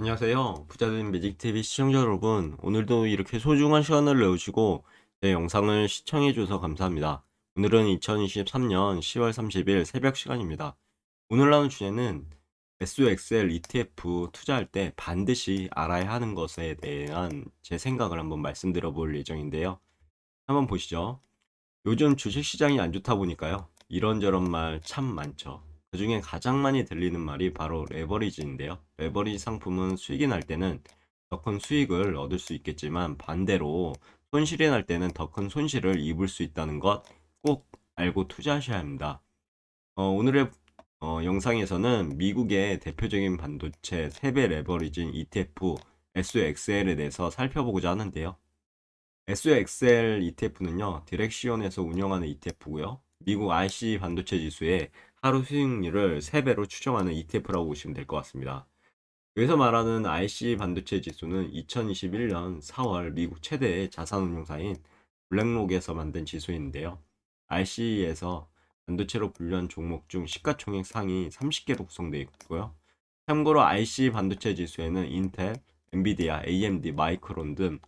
안녕하세요. 부자된 매직TV 시청자 여러분. 오늘도 이렇게 소중한 시간을 내주시고 제 영상을 시청해주셔서 감사합니다. 오늘은 2023년 10월 30일 새벽 시간입니다. 오늘 나눌 주제는 SOXL ETF 투자할 때 반드시 알아야 하는 것에 대한 제 생각을 한번 말씀드려 볼 예정인데요. 한번 보시죠. 요즘 주식시장이 안 좋다 보니까요. 이런저런 말 참 많죠. 그 중에 가장 많이 들리는 말이 바로 레버리지인데요. 레버리지 상품은 수익이 날 때는 더 큰 수익을 얻을 수 있겠지만 반대로 손실이 날 때는 더 큰 손실을 입을 수 있다는 것 꼭 알고 투자하셔야 합니다. 어, 오늘의 어, 영상에서는 미국의 대표적인 반도체 3배 레버리진 ETF SOXL에 대해서 살펴보고자 하는데요. SOXL ETF는요, 디렉시온에서 운영하는 ETF고요. 미국 RC 반도체 지수의 하루 수익률을 3배로 추정하는 ETF라고 보시면 될 것 같습니다. 여기서 말하는 RC 반도체 지수는 2021년 4월 미국 최대의 자산운용사인 블랙록에서 만든 지수인데요. RC에서 반도체로 분류한 종목 중 시가총액 상위 30개로 구성되어 있고요. 참고로 RC 반도체 지수에는 인텔, 엔비디아, AMD, 마이크론 등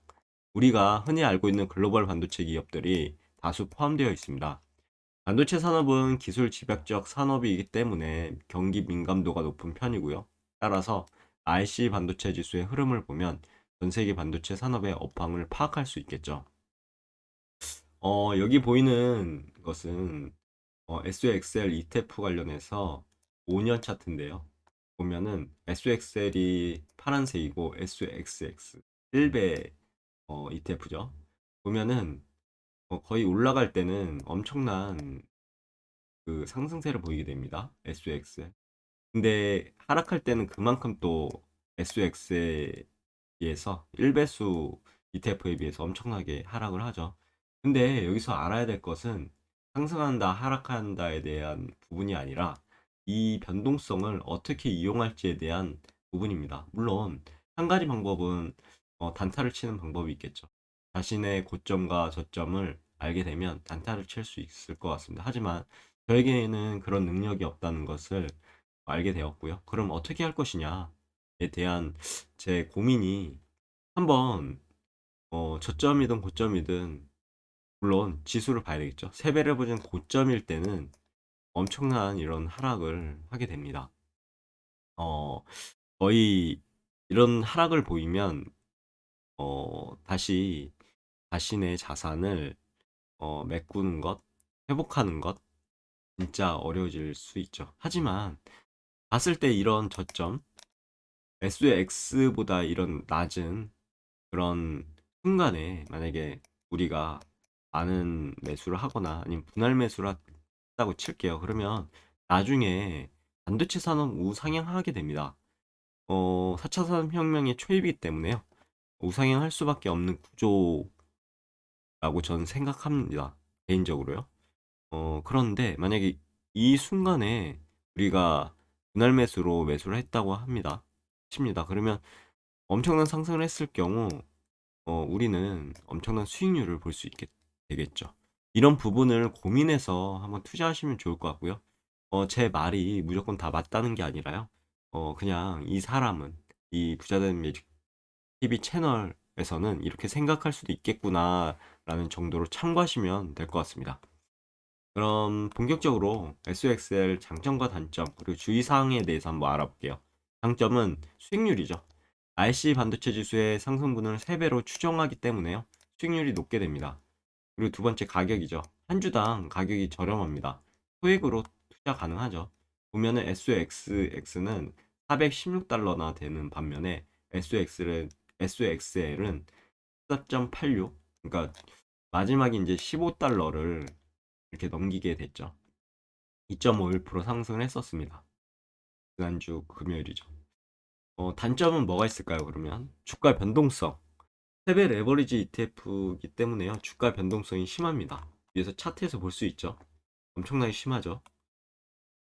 우리가 흔히 알고 있는 글로벌 반도체 기업들이 다수 포함되어 있습니다. 반도체 산업은 기술 집약적 산업이기 때문에 경기 민감도가 높은 편이고요. 따라서 RC 반도체 지수의 흐름을 보면 전 세계 반도체 산업의 업황을 파악할 수 있겠죠. 어, 여기 보이는 것은 어, SOXL ETF 관련해서 5년 차트인데요. 보면은 SOXL이 파란색이고 SOXX 1배 어, ETF죠. 보면은 어, 거의 올라갈 때는 엄청난 그 상승세를 보이게 됩니다. SOX. 근데 하락할 때는 그만큼 또 SOX에 비해서 1배수 ETF에 비해서 엄청나게 하락을 하죠. 근데 여기서 알아야 될 것은 상승한다, 하락한다에 대한 부분이 아니라 이 변동성을 어떻게 이용할지에 대한 부분입니다. 물론 한 가지 방법은 어, 단타를 치는 방법이 있겠죠. 자신의 고점과 저점을 알게 되면 단타를 칠 수 있을 것 같습니다. 하지만 저에게는 그런 능력이 없다는 것을 알게 되었고요. 그럼 어떻게 할 것이냐에 대한 제 고민이 한번 어, 저점이든 고점이든 물론 지수를 봐야 되겠죠. 세배를 보진 고점일 때는 엄청난 이런 하락을 하게 됩니다. 어, 거의 이런 하락을 보이면 어, 다시 자신의 자산을 어, 메꾸는 것, 회복하는 것 진짜 어려워질 수 있죠. 하지만 봤을 때 이런 저점, SX보다 이런 낮은 그런 순간에 만약에 우리가 많은 매수를 하거나 아니면 분할 매수를 했다고 칠게요. 그러면 나중에 반도체 산업 우상향하게 됩니다. 어, 4차 산업혁명의 초입이기 때문에요. 우상향할 수밖에 없는 구조 라고 저는 생각합니다. 개인적으로요. 어, 그런데 만약에 이 순간에 우리가 분할 매수로 매수를 했다고 합니다. 칩니다. 그러면 엄청난 상승을 했을 경우 어, 우리는 엄청난 수익률을 볼 수 있게 되겠죠. 이런 부분을 고민해서 한번 투자하시면 좋을 것 같고요. 어, 제 말이 무조건 다 맞다는 게 아니라요. 어, 그냥 이 사람은 이 부자된 매직 TV 채널에서는 이렇게 생각할 수도 있겠구나 라는 정도로 참고하시면 될 것 같습니다. 그럼 본격적으로 SOXL 장점과 단점 그리고 주의사항에 대해서 한번 알아볼게요. 장점은 수익률이죠. RC 반도체 지수의 상승분을 3배로 추정하기 때문에요. 수익률이 높게 됩니다. 그리고 두 번째 가격이죠. 한 주당 가격이 저렴합니다. 소액으로 투자 가능하죠. 보면은 SOXX는 416달러나 되는 반면에 SOX는 SOXL은 14.86 그러니까 마지막에 이제 15달러를 이렇게 넘기게 됐죠. 2.51% 상승을 했었습니다. 지난주 금요일이죠. 어, 단점은 뭐가 있을까요? 그러면 주가 변동성. 세배 레버리지 ETF이기 때문에요. 주가 변동성이 심합니다. 위에서 차트에서 볼 수 있죠. 엄청나게 심하죠.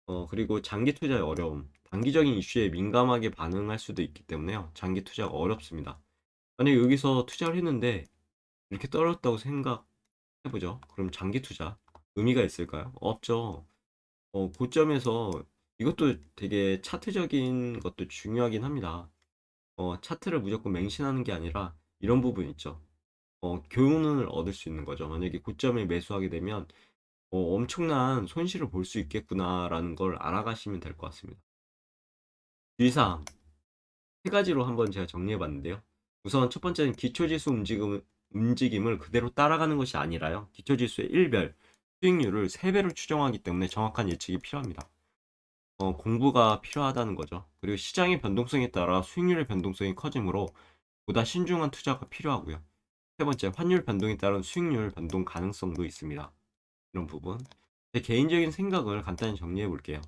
어, 그리고 장기 투자의 어려움. 단기적인 이슈에 민감하게 반응할 수도 있기 때문에요. 장기 투자가 어렵습니다. 만약 여기서 투자를 했는데 이렇게 떨어졌다고 생각해보죠. 그럼 장기 투자 의미가 있을까요? 없죠. 어, 고점에서 이것도 되게 차트적인 것도 중요하긴 합니다. 어, 차트를 무조건 맹신하는 게 아니라 이런 부분 있죠. 어, 교훈을 얻을 수 있는 거죠. 만약에 고점에 매수하게 되면 어, 엄청난 손실을 볼 수 있겠구나라는 걸 알아가시면 될 것 같습니다. 주의사항 세 가지로 한번 제가 정리해 봤는데요. 우선 첫 번째는 기초지수 움직임, 움직임을 그대로 따라가는 것이 아니라요. 기초지수의 일별 수익률을 3배로 추정하기 때문에 정확한 예측이 필요합니다. 어, 공부가 필요하다는 거죠. 그리고 시장의 변동성에 따라 수익률의 변동성이 커지므로 보다 신중한 투자가 필요하고요. 세 번째, 환율 변동에 따른 수익률 변동 가능성도 있습니다. 이런 부분. 제 개인적인 생각을 간단히 정리해 볼게요.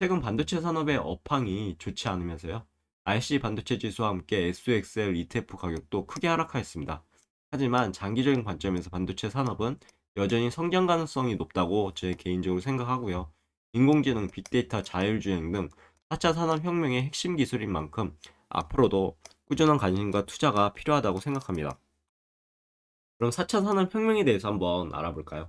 최근 반도체 산업의 업황이 좋지 않으면서요. RC 반도체 지수와 함께 SOXL ETF 가격도 크게 하락하였습니다. 하지만 장기적인 관점에서 반도체 산업은 여전히 성장 가능성이 높다고 제 개인적으로 생각하고요. 인공지능, 빅데이터, 자율주행 등 4차 산업혁명의 핵심 기술인 만큼 앞으로도 꾸준한 관심과 투자가 필요하다고 생각합니다. 그럼 4차 산업혁명에 대해서 한번 알아볼까요?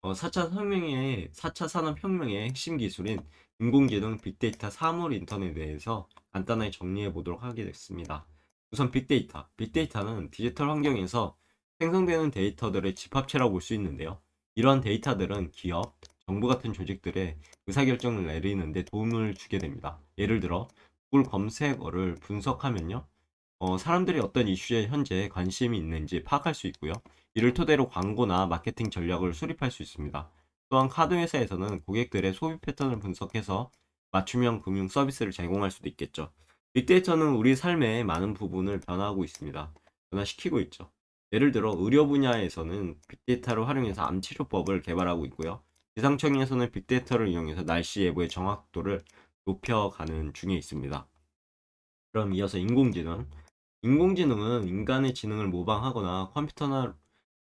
어, 4차 혁명의 4차 산업혁명의 핵심 기술인 인공지능, 빅데이터, 사물 인터넷에 대해서 간단하게 정리해 보도록 하겠습니다. 우선 빅데이터. 빅데이터는 디지털 환경에서 생성되는 데이터들의 집합체라고 볼 수 있는데요. 이러한 데이터들은 기업, 정부 같은 조직들의 의사결정을 내리는데 도움을 주게 됩니다. 예를 들어 구글 검색어를 분석하면요. 어, 사람들이 어떤 이슈에 현재 관심이 있는지 파악할 수 있고요. 이를 토대로 광고나 마케팅 전략을 수립할 수 있습니다. 또한 카드 회사에서는 고객들의 소비 패턴을 분석해서 맞춤형 금융 서비스를 제공할 수도 있겠죠. 빅데이터는 우리 삶의 많은 부분을 변화하고 있습니다. 변화시키고 있죠. 예를 들어 의료 분야에서는 빅데이터를 활용해서 암 치료법을 개발하고 있고요. 기상청에서는 빅데이터를 이용해서 날씨 예보의 정확도를 높여가는 중에 있습니다. 그럼 이어서 인공지능. 인공지능은 인간의 지능을 모방하거나 컴퓨터나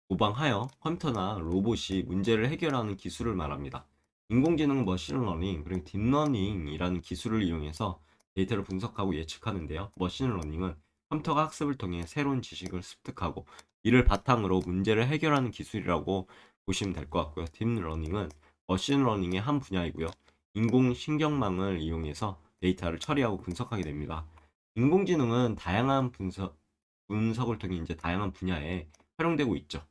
모방하여 컴퓨터나 로봇이 문제를 해결하는 기술을 말합니다. 인공지능은 머신러닝 그리고 딥러닝이라는 기술을 이용해서 데이터를 분석하고 예측하는데요. 머신러닝은 컴퓨터가 학습을 통해 새로운 지식을 습득하고 이를 바탕으로 문제를 해결하는 기술이라고 보시면 될 것 같고요. 딥러닝은 머신러닝의 한 분야이고요. 인공신경망을 이용해서 데이터를 처리하고 분석하게 됩니다. 인공지능은 다양한 분석, 분석을 통해 이제 다양한 분야에 활용되고 있죠.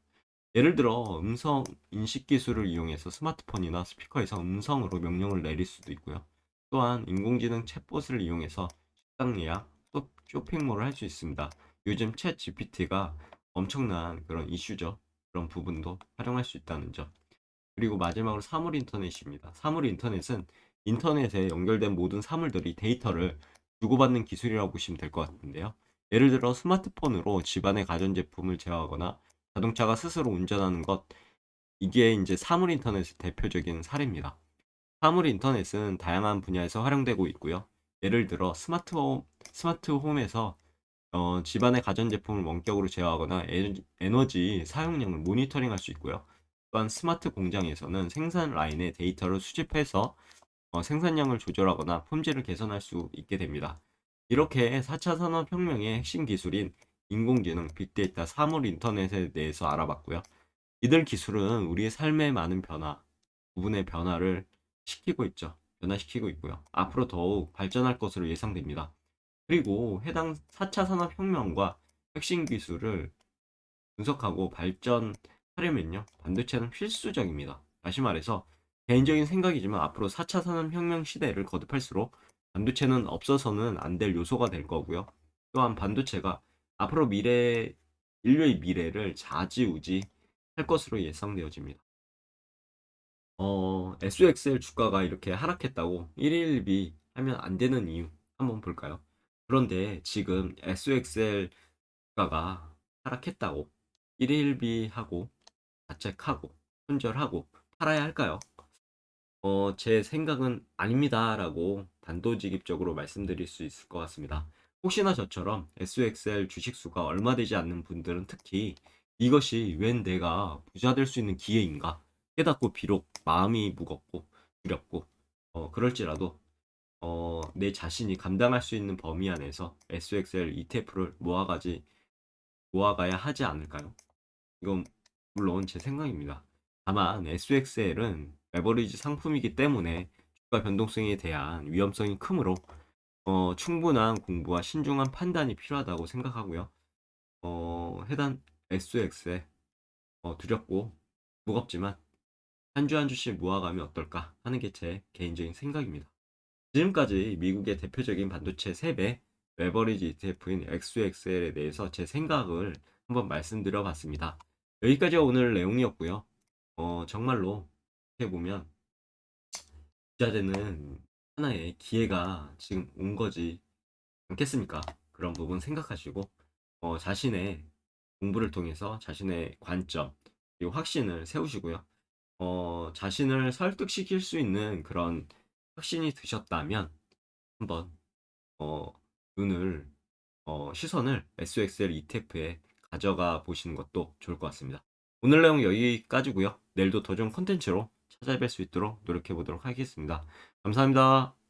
예를 들어 음성 인식 기술을 이용해서 스마트폰이나 스피커에서 음성으로 명령을 내릴 수도 있고요. 또한 인공지능 챗봇을 이용해서 식당 예약, 또 쇼핑몰을 할 수 있습니다. 요즘 챗 GPT가 엄청난 그런 이슈죠. 그런 부분도 활용할 수 있다는 점. 그리고 마지막으로 사물 인터넷입니다. 사물 인터넷은 인터넷에 연결된 모든 사물들이 데이터를 주고받는 기술이라고 보시면 될 것 같은데요. 예를 들어 스마트폰으로 집안의 가전제품을 제어하거나 자동차가 스스로 운전하는 것 이게 이제 사물 인터넷의 대표적인 사례입니다. 사물 인터넷은 다양한 분야에서 활용되고 있고요. 예를 들어 스마트홈 스마트홈에서 어, 집안의 가전제품을 원격으로 제어하거나 에너지, 사용량을 모니터링할 수 있고요. 또한 스마트 공장에서는 생산 라인의 데이터를 수집해서 어, 생산량을 조절하거나 품질을 개선할 수 있게 됩니다. 이렇게 4차 산업혁명의 핵심 기술인 인공지능, 빅데이터, 사물 인터넷에 대해서 알아봤고요. 이들 기술은 우리의 삶의 많은 변화, 부분의 변화를 시키고 있죠. 변화시키고 있고요. 앞으로 더욱 발전할 것으로 예상됩니다. 그리고 해당 4차 산업혁명과 핵심 기술을 분석하고 발전하려면요. 반도체는 필수적입니다. 다시 말해서 개인적인 생각이지만 앞으로 4차 산업혁명 시대를 거듭할수록 반도체는 없어서는 안 될 요소가 될 거고요. 또한 반도체가 앞으로 미래, 인류의 미래를 좌지우지 할 것으로 예상되어집니다. 어, SOXL 주가가 이렇게 하락했다고 112 하면 안 되는 이유 한번 볼까요? 그런데 지금 SOXL 주가가 하락했다고 112하고 자책하고 손절하고 팔아야 할까요? 어, 제 생각은 아닙니다라고 단도직입적으로 말씀드릴 수 있을 것 같습니다. 혹시나 저처럼 SOXL 주식수가 얼마 되지 않는 분들은 특히 이것이 웬 내가 부자 될 수 있는 기회인가 깨닫고 비록 마음이 무겁고 두렵고 어, 그럴지라도 어, 내 자신이 감당할 수 있는 범위 안에서 SOXL ETF를 모아가지 모아가야 하지 않을까요? 이건 물론 제 생각입니다. 다만 SOXL은 레버리지 상품이기 때문에 주가 변동성에 대한 위험성이 크므로 어, 충분한 공부와 신중한 판단이 필요하다고 생각하고요. 어, 해당 SX에 어, 두렵고 무겁지만 한 주 한 주씩 모아가면 어떨까 하는 게 제 개인적인 생각입니다. 지금까지 미국의 대표적인 반도체 3배 레버리지 ETF인 XXL에 대해서 제 생각을 한번 말씀드려 봤습니다. 여기까지가 오늘 내용이었고요. 어, 정말로 어떻게 보면 투자되는 하나의 기회가 지금 온 거지 않겠습니까? 그런 부분 생각하시고 어, 자신의 공부를 통해서 자신의 관점 그리고 확신을 세우시고요. 어, 자신을 설득시킬 수 있는 그런 확신이 드셨다면 한번 어, 눈을 어, 시선을 SXL ETF에 가져가 보시는 것도 좋을 것 같습니다. 오늘 내용 여기까지고요. 내일도 더 좋은 콘텐츠로 찾아뵐 수 있도록 노력해 보도록 하겠습니다. 감사합니다.